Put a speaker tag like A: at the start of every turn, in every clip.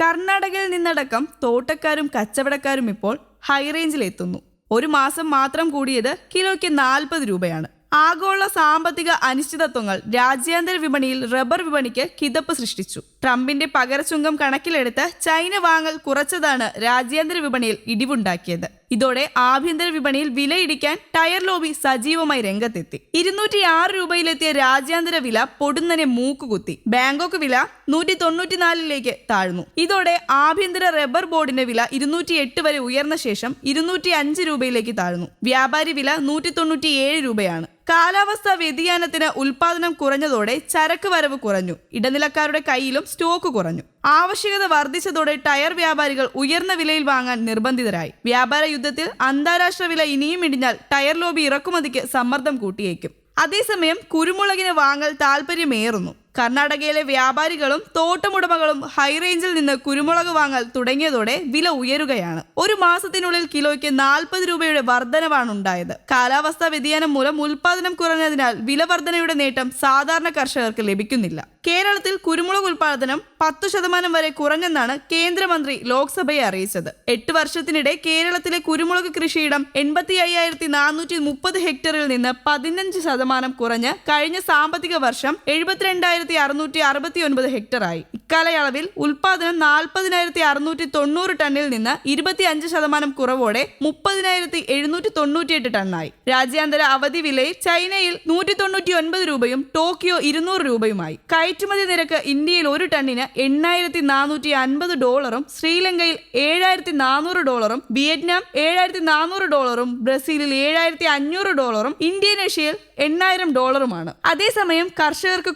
A: കർണാടകയിൽ നിന്നടക്കം തോട്ടക്കാരും കച്ചവടക്കാരും ഇപ്പോൾ ഹൈറേഞ്ചിലെത്തുന്നു ഒരു മാസം മാത്രം കൂടിയത് കിലോയ്ക്ക് നാൽപ്പത് രൂപയാണ്. ആഗോള സാമ്പത്തിക അനിശ്ചിതത്വങ്ങൾ രാജ്യാന്തര വിപണിയിൽ റബ്ബർ വിപണിക്ക് കിതപ്പ് സൃഷ്ടിച്ചു. ട്രംപിന്റെ പകരച്ചുങ്കം കണക്കിലെടുത്ത് ചൈന വാങ്ങൽ കുറച്ചതാണ് രാജ്യാന്തര വിപണിയിൽ ഇടിവുണ്ടാക്കിയത്. ഇതോടെ ആഭ്യന്തര വിപണിയിൽ വിലയിടിക്കാൻ ടയർ ലോബി സജീവമായി രംഗത്തെത്തി. ഇരുന്നൂറ്റി ആറ് രൂപയിലെത്തിയ രാജ്യാന്തര വില പൊടുന്നനെ മൂക്കുകുത്തി. ബാങ്കോക്ക് വില നൂറ്റി തൊണ്ണൂറ്റിനാലിലേക്ക് താഴ്ന്നു. ഇതോടെ ആഭ്യന്തര റബ്ബർ ബോർഡിന്റെ വില ഇരുന്നൂറ്റി എട്ട് വരെ ഉയർന്ന ശേഷം ഇരുന്നൂറ്റി അഞ്ച് രൂപയിലേക്ക് താഴ്ന്നു. വ്യാപാരി വില നൂറ്റി തൊണ്ണൂറ്റി ഏഴ് രൂപയാണ്. കാലാവസ്ഥാ വ്യതിയാനത്തിന് ഉൽപാദനം കുറഞ്ഞതോടെ ചരക്ക് വരവ് കുറഞ്ഞു. ഇടനിലക്കാരുടെ കയ്യിലും സ്റ്റോക്ക് കുറഞ്ഞു. ആവശ്യകത വർദ്ധിച്ചതോടെ ടയർ വ്യാപാരികൾ ഉയർന്ന വിലയിൽ വാങ്ങാൻ നിർബന്ധിതരായി. വ്യാപാര യുദ്ധത്തിൽ അന്താരാഷ്ട്ര വില ഇനിയും ഇടിഞ്ഞാൽ ടയർ ലോബി ഇറക്കുമതിക്ക് സമ്മർദ്ദം കൂട്ടിയേക്കും. അതേസമയം കുരുമുളകിന് വാങ്ങൽ താൽപ്പര്യമേറുന്നു കർണാടകയിലെ വ്യാപാരികളും തോട്ടമുടമകളും ഹൈറേഞ്ചിൽ നിന്ന് കുരുമുളക് വാങ്ങൽ തുടങ്ങിയതോടെ വില ഉയരുകയാണ്. ഒരു മാസത്തിനുള്ളിൽ കിലോയ്ക്ക് നാൽപ്പത് രൂപയുടെ വർധനവാണ് ഉണ്ടായത്. കാലാവസ്ഥാ വ്യതിയാനം മൂലം ഉൽപാദനം കുറഞ്ഞതിനാൽ വില വർധനയുടെ നേട്ടം സാധാരണ കർഷകർക്ക് ലഭിക്കുന്നില്ല. കേരളത്തിൽ കുരുമുളക് ഉൽപാദനം പത്തു ശതമാനം വരെ കുറഞ്ഞെന്നാണ് കേന്ദ്രമന്ത്രി ലോക്സഭയെ അറിയിച്ചത്. എട്ട് വർഷത്തിനിടെ കേരളത്തിലെ കുരുമുളക് കൃഷിയിടം എൺപത്തി അയ്യായിരത്തി നാനൂറ്റി മുപ്പത് ഹെക്ടറിൽ നിന്ന് പതിനഞ്ച് ശതമാനം കുറഞ്ഞ് കഴിഞ്ഞ സാമ്പത്തിക വർഷം എഴുപത്തിരണ്ടായിരത്തി അറുന്നൂറ്റി അറുപത്തി ഒൻപത് ഹെക്ടറായി. ഇക്കാലയളവിൽ ഉൽപാദനം നാൽപ്പതിനായിരത്തി അറുന്നൂറ്റി തൊണ്ണൂറ് ടണ്ണിൽ നിന്ന് ഇരുപത്തി അഞ്ച് ശതമാനം കുറവോടെ മുപ്പതിനായിരത്തി എഴുന്നൂറ്റി തൊണ്ണൂറ്റിയെട്ട് ടണ്ണായി. രാജ്യാന്തര അവധി വിലയിൽ ചൈനയിൽ നൂറ്റി തൊണ്ണൂറ്റി ഒൻപത് രൂപയും ടോക്കിയോ ഇരുന്നൂറ് രൂപയുമായി. കയറ്റുമതി നിരക്ക് ഇന്ത്യയിൽ ഒരു ടണ്ണിന് എണ്ണായിരത്തി നാനൂറ്റി അൻപത് ഡോളറും ശ്രീലങ്കയിൽ ഏഴായിരത്തി നാനൂറ് ഡോളറും വിയറ്റ്നാം ഏഴായിരത്തി നാനൂറ് ഡോളറും ബ്രസീലിൽ ഏഴായിരത്തി അഞ്ഞൂറ് ഡോളറും ഇന്തോനേഷ്യയിൽ എണ്ണായിരം ഡോളറുമാണ്. അതേസമയം കർഷകർക്ക്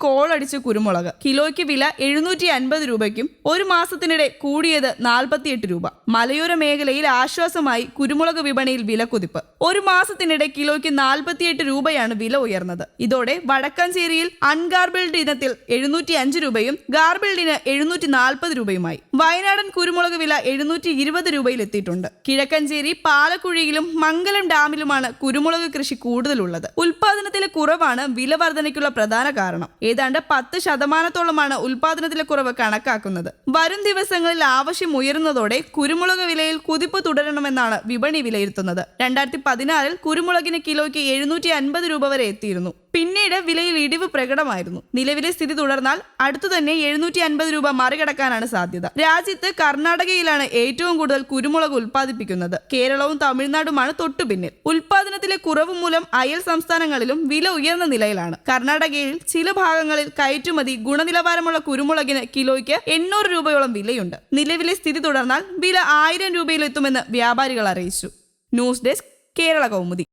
A: കുരുമുളക്. കിലോയ്ക്ക് വില എഴുന്നൂറ്റി അൻപത് രൂപയ്ക്കും ഒരു മാസത്തിനിടെ കൂടിയത് നാൽപ്പത്തിയെട്ട് രൂപ. മലയോര മേഖലയിൽ ആശ്വാസമായി കുരുമുളക് വിപണിയിൽ വിലക്കുതിപ്പ്. ഒരു മാസത്തിനിടെ കിലോയ്ക്ക് നാൽപ്പത്തിയെട്ട് രൂപയാണ് വില ഉയർന്നത്. ഇതോടെ വടക്കാഞ്ചേരിയിൽ അൺഗാർബിൾഡ് ഇനത്തിൽ എഴുന്നൂറ്റി അഞ്ച് രൂപയും ഗാർബിൾഡിന് എഴുന്നൂറ്റി നാൽപ്പത് രൂപയുമായി. വയനാടൻ കുരുമുളക് വില എഴുന്നൂറ്റി ഇരുപത് രൂപയിലെത്തിയിട്ടുണ്ട്. കിഴക്കഞ്ചേരി പാലക്കുഴിയിലും മംഗലം ഡാമിലുമാണ് കുരുമുളക് കൃഷി കൂടുതലുള്ളത്. ഉൽപാദനത്തിലെ കുറവാണ് വില വർധനയ്ക്കുള്ള പ്രധാന കാരണം. ഏതാണ്ട് പത്ത് ശതമാനത്തോളമാണ് ഉൽപാദനത്തിലെ കുറവ് കണക്കാക്കുന്നത്. വരും ദിവസങ്ങളിൽ ആവശ്യം ഉയരുന്നതോടെ കുരുമുളക് വിലയിൽ കുതിപ്പ് തുടരണമെന്നാണ് വിപണി വിലയിരുത്തുന്നത്. രണ്ടായിരത്തി പതിനാറിൽ കുരുമുളകിന് കിലോയ്ക്ക് എഴുന്നൂറ്റി അൻപത് രൂപ വരെ എത്തിയിരുന്നു. പിന്നീട് വിലയിൽ ഇടിവ് പ്രകടമായിരുന്നു. നിലവിലെ സ്ഥിതി തുടർന്നാൽ അടുത്തു തന്നെ എഴുന്നൂറ്റി അൻപത് രൂപ മറികടക്കാനാണ് സാധ്യത. രാജ്യത്ത് കർണാടകയിലാണ് ഏറ്റവും കൂടുതൽ കുരുമുളക് ഉൽപ്പാദിപ്പിക്കുന്നത്. കേരളവും തമിഴ്നാടുമാണ് തൊട്ടുപിന്നിൽ ഉൽപാദനത്തിലെ കുറവ് മൂലം അയൽ സംസ്ഥാനങ്ങളിലും വില ഉയർന്ന നിലയിലാണ്. കർണാടകയിൽ ചില ഭാഗങ്ങളിൽ കയറ്റുമതി ഗുണനിലവാരമുള്ള കുരുമുളകിന് കിലോയ്ക്ക് എണ്ണൂറ് രൂപയോളം വിലയുണ്ട്. നിലവിലെ സ്ഥിതി തുടർന്നാൽ വില ആയിരം രൂപയിലെത്തുമെന്ന് വ്യാപാരികൾ അറിയിച്ചു. News desk Kerala Kaumudi.